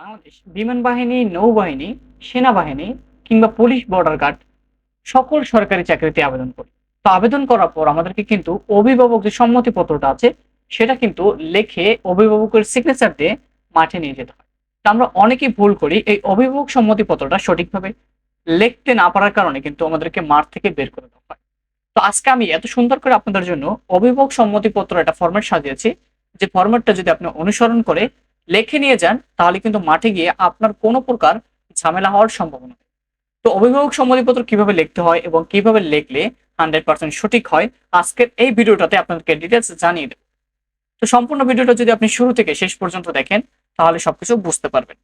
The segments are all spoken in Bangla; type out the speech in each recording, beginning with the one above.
বাংলাদেশ বিমান বাহিনী নৌবাহিনী, সেনাবাহিনী কিংবা পুলিশ বর্ডার গার্ড সকল সরকারি চাকরিতে আবেদন করি। তো আবেদন করার পর আমাদেরকে কিন্তু অভিভাবক যে সম্মতিপত্রটা আছে, সেটা কিন্তু লেখে অভিভাবকের সিগনেচার দিয়ে মাঠে নিয়ে যেতে হয়। তো আমরা অনেকেই ভুল করি, এই অভিভাবক সম্মতিপত্রটা সঠিকভাবে লিখতে না পারার কারণে কিন্তু আমাদেরকে মাঠ থেকে বের করে দেওয়া হয়। তো আজকে আমি এত সুন্দর করে আপনাদের জন্য অভিভাবক সম্মতিপত্র একটা ফরম্যাট সাজিয়েছি, যে ফরম্যাটটা যদি আপনি অনুসরণ করে লেখে নিয়ে যান, তাহলে কিন্তু মাঠে গিয়ে আপনার কোনো প্রকার ঝামেলা হওয়ার সম্ভাবনা নেই। তো অভিভাবক সম্মতিপত্র কীভাবে লিখতে হয় এবং কীভাবে লিখলে হান্ড্রেড পার্সেন্ট সঠিক হয়, আজকের এই ভিডিওটাতে আপনাদেরকে ডিটেলস জানিয়ে দেব। তো সম্পূর্ণ ভিডিওটা যদি আপনি শুরু থেকে শেষ পর্যন্ত দেখেন, তাহলে সবকিছু বুঝতে পারবেন।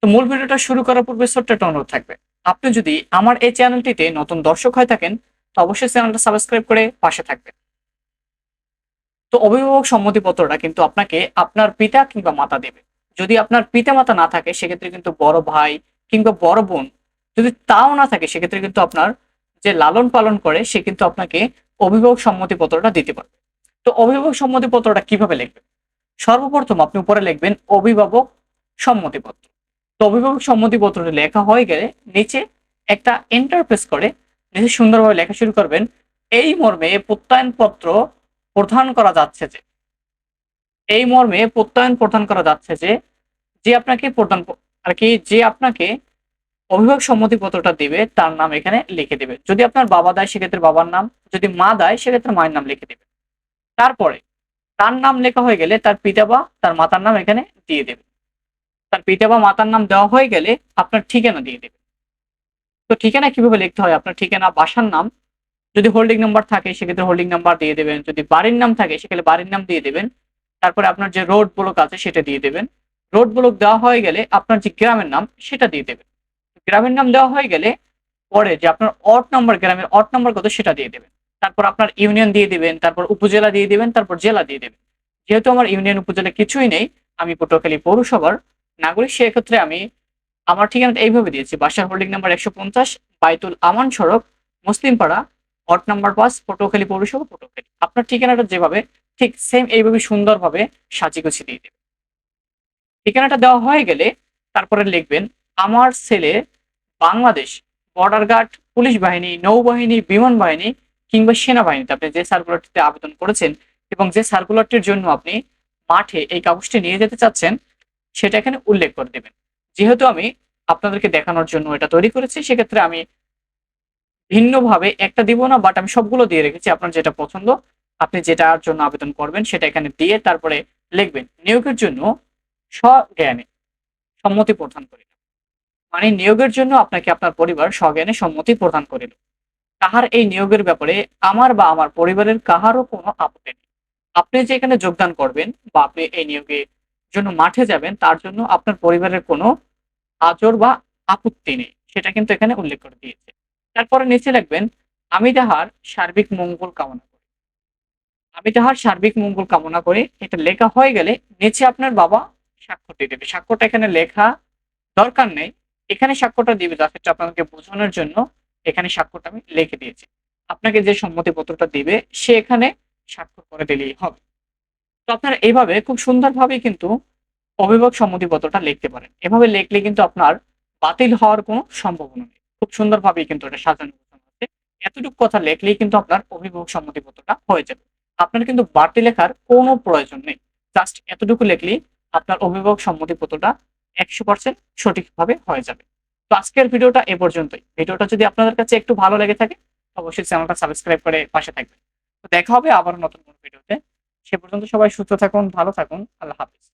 তো মূল ভিডিওটা শুরু করার পূর্বে ছোট্ট একটা অনুরোধ থাকবে। আপনি যদি আমার এই চ্যানেলটিতে নতুন দর্শক হয়ে থাকেন, তো অবশ্যই চ্যানেলটা সাবস্ক্রাইব করে পাশে থাকবেন। তো অভিভাবক সম্মতিপত্রটা কিন্তু আপনাকে আপনার পিতা কিংবা মাতা দেবে। যদি আপনার পিতা মাতা না থাকে, সেক্ষেত্রে কিন্তু বড় ভাই কিংবা বড় বোন যদি তাও না থাকে, সেক্ষেত্রে কিন্তু আপনার যে লালন পালন করে, সে কিন্তু আপনাকে অভিভাবক সম্মতিপত্রটা দিতে পারবে। তো অভিভাবক সম্মতিপত্রটা কীভাবে লিখবেন? সর্বপ্রথম আপনি উপরে লিখবেন অভিভাবক সম্মতিপত্র তো অভিভাবক সম্মতিপত্রটি লেখা হয়ে গেলে নিচে একটা ইন্টারফেস করে, নিচে সুন্দরভাবে লেখা শুরু করবেন, এই মর্মে প্রত্যয়নপত্র প্রদান করা যাচ্ছে যে, এই মর্মে প্রত্যয়ন প্রদান করা যাচ্ছে যে যে আপনাকে প্রদান আর কি যে আপনাকে অভিভাবক সম্মতিপত্রটা দিবে, তার নাম এখানে লিখে দেবে। যদি আপনার বাবা দেয়, সেক্ষেত্রে বাবার নাম। যদি মা দেয়, সেক্ষেত্রে মায়ের নাম লিখে দেবে। তারপরে তার নাম লেখা হয়ে গেলে তার পিতা বা তার মাতার নাম এখানে দিয়ে দেবে। তার পিতা বা মাতার নাম দেওয়া হয়ে গেলে আপনার ঠিকানা দিয়ে দেবে। তো ঠিকানা কীভাবে লিখতে হয়? আপনার ঠিকানা, বাসার নাম যদি হোল্ডিং নাম্বার থাকে, সেক্ষেত্রে হোল্ডিং নাম্বার দিয়ে দেবেন। যদি বাড়ির নাম থাকে, সেক্ষেত্রে বাড়ির নাম দিয়ে দেবেন। তারপরে আপনার যে রোড ব্লক আছে, সেটা দিয়ে দেবেন। রোড ব্লক দেওয়া হয়ে গেলে আপনার যে গ্রামের নাম, সেটা দিয়ে দেবেন। গ্রামের নাম দেওয়া হয়ে গেলে পরে যে আপনার অট নাম্বার গ্রামের অট নাম্বার কত, সেটা দিয়ে দেবেন। তারপর আপনার ইউনিয়ন দিয়ে দিবেন, তারপর উপজেলা দিয়ে দিবেন, তারপর জেলা দিয়ে দেবেন। যেহেতু আমার ইউনিয়ন উপজেলা কিছুই নেই, আমি পটুয়াখালী পৌরসভার নাগরিক, সেক্ষেত্রে আমি আমার ঠিকানাটা এইভাবে দিয়েছি। বাসার হোল্ডিং নাম্বার একশো পঞ্চাশ, বাইতুল আমান সড়ক, মুসলিমপাড়া অট নাম্বার পাঁচ পটুয়াখালী পৌরসভা পটুয়াখালী আপনার ঠিকানাটা যেভাবে, ঠিক সেম এইভাবে সুন্দরভাবে সাজিয়ে গুছিয়ে দিয়ে দেবেন ঠিকানাটা দেওয়া হয়ে গেলে তারপরে লিখবেন, আমার ছেলে বাংলাদেশ বর্ডার গার্ড পুলিশ বাহিনী, নৌবাহিনী, বিমান বাহিনী কিংবা সেনাবাহিনীতে। আপনি যে সার্কুলারটিতে আবেদন করেছেন এবং যে সার্কুলারটির জন্য আপনি মাঠে এই কাগজটি নিয়ে যেতে চাচ্ছেন, সেটা এখানে উল্লেখ করে দেবেন। যেহেতু আমি আপনাদেরকে দেখানোর জন্য এটা তৈরি করেছি, সেক্ষেত্রে আমি ভিন্নভাবে একটা দিব না বাট আমি সবগুলো দিয়ে রেখেছি, আপনার যেটা পছন্দ, আপনি যেটার জন্য আবেদন করবেন সেটা এখানে দিয়ে তারপরে লিখবেন, নিয়োগের জন্য স্বজ্ঞানে সম্মতি প্রদান করিল। মানে নিয়োগের জন্য আপনাকে আপনার পরিবার স্বজ্ঞানে সম্মতি প্রদান করিল। তাহার এই নিয়োগের ব্যাপারে আমার বা আমার পরিবারের কাহারও কোনো আপত্তি নেই। আপনি যে এখানে যোগদান করবেন বা আপনি এই নিয়োগের জন্য মাঠে যাবেন, তার জন্য আপনার পরিবারের কোনো আজর বা আপত্তি নেই, সেটা কিন্তু এখানে উল্লেখ করে দিয়েছে। তারপরে নিচে লিখবেন আমি তাহার সার্বিক মঙ্গল কামনা করি। আমি তাহার সার্বিক মঙ্গল কামনা করি, এটা লেখা হয়ে গেলে নিচে আপনার বাবা স্বাক্ষর দিয়ে দেবে। স্বাক্ষরটা এখানে লেখা দরকার নেই। এখানে স্বাক্ষরটা দিবে জাস্ট আপনাকে বোঝানোর জন্য। এখানে স্বাক্ষরটা আমি লিখে দিয়েছি। আপনাকে যে সম্মতিপত্রটা দিবে, সে এখানে স্বাক্ষর করে দিলেই হবে। তো আপনারা এইভাবে খুব সুন্দরভাবে কিন্তু অভিভাবক সম্মতিপত্রটা লিখতে পারেন। এভাবে লিখলে কিন্তু আপনার বাতিল হওয়ার কোনো সম্ভাবনা নেই। খুব সুন্দরভাবে কিন্তু এটা সাজানো গোছানো আছে এতটুকু কথা লিখলেই কিন্তু আপনার অভিভাবক সম্মতিপত্রটা হয়ে যাবে। আপনার কিন্তু বাড়তি লেখার কোনো প্রয়োজন নেই। জাস্ট এতটুকু লিখলেই আপনার অভিভাবক সম্মতিপত্রটা একশো পার্সেন্ট সঠিকভাবে হয়ে যাবে। তো আজকের ভিডিওটা এ পর্যন্তই। ভিডিওটা যদি আপনাদের কাছে একটু ভালো লেগে থাকে, অবশ্যই চ্যানেলটা সাবস্ক্রাইব করে পাশে থাকবেন। তো দেখা হবে আবার নতুন কোনো ভিডিওতে। সে পর্যন্ত সবাই সুস্থ থাকুন, ভালো থাকুন, আল্লাহ হাফেজ।